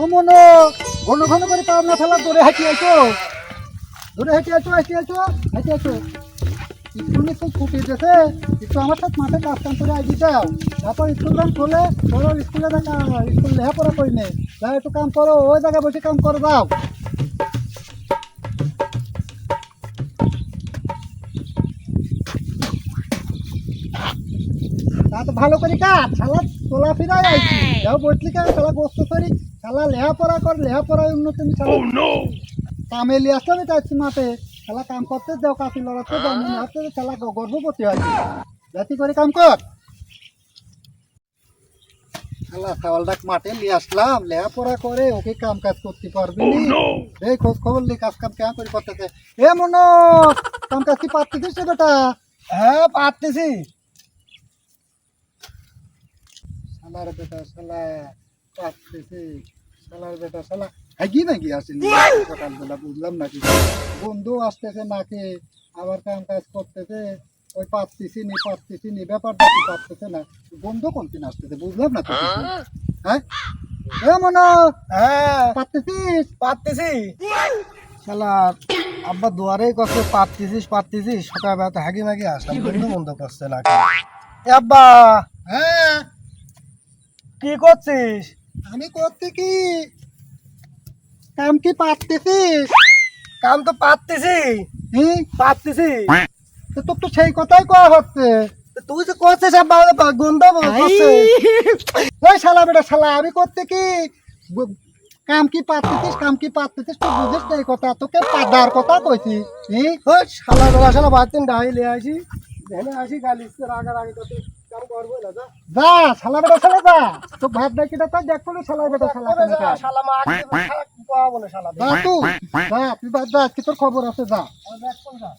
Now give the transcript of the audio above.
ও মনো, ঘন ঘন করে পাও না ফেলা, দূরে হাঁটি আছো দূরে হাঁটি আছো হাঁটি আছো হাঁটি আছো স্কুলে তো ছুটি দিয়েছে, একটু আমার সাথে মাঠে কাজ কাম করে আই দিতে। তারপর স্কুল কাম খোলে ধরো স্কুলে দেখা, স্কুল লেখাপড়া করি নে যাই একটু কাম করো, ওই জায়গায় বসে কাম করে দাও তা তো ভালো করে কাজ শালা তোলা ফিরাই আইছি। যাও বসলি কেন? শালা গোস্ত করি শালা লেখাপড়া কর লেখাপড়ায় উন্নতি নি শালা। কামে লিয়ে আসলে চাইছি মাঠে। শালা কাম করতে দাও কাশি লড়াতে দাও মনে হচ্ছে শালা গর্ভবতী হয়। জাতি করে কাম কর। শালা সওয়ালটাক মাঠে নিয়ে আসলাম। লেখাপড়া করে ওকে কাম কাজ করতে পারবি নি? এই খোঁজ খবর লি কাজ কাম কেমন করে করতেছে? এ মনো কাম কাজ কি পারতেছিস রে বেটা? হ্যাঁ পারতেছি। শালার বেটা শালা শালার বেটা শালা হ্যাগি নাকি আসেনি? সকালবেলা বুঝলাম নাকি? বন্ধু আসতেছে নাকি? আবার কাম কাজ করতেছে। ওই পারতেছি নি নি ব্যাপারটা কি না। বন্ধু কোন দিন আসতেছে বুঝলাম না তো হ্যাঁ? এ মনো হ্যাঁ। পারতেছিস? পারতেছি। শালা আব্বা দুয়ারেই করছে পারতেছিস পারতেছিস। সকালবেলা হাগি মাগি আসলাম। বন্ধু বন্ধ করছে না। আব্বা। হ্যাঁ। কি করছিস? আমি করতে কি? কাম কি পারতেছিস? কাম তো পারতেছি। হ্যাঁ পারতেছি। তো তোর তো সেই কথাই কওয়া হচ্ছে। তুই যে করছিস গন্ধ ওই শালা বেটা শালা আমি করতে কি? কাম কি পারতেছিস কাম কি পারতেছিস তুই বুঝিস না এই কথা। তোকে পাদার কথা কইছি? ওই শালা বেলা শালা বাতিন ডাই লিয়ে আসি। আসি গালি রাগার আগে তো তুই কাম করব না যা শালা বেটা শালা যা। তো ভাব দেখি তো তা দেখ না শালা বেটা শালা কেন যা, শালা মা পাবো না শালা যা তুই যা তুই বাদ যা কি তোর খবর আছে যা। দেখ কোন যা।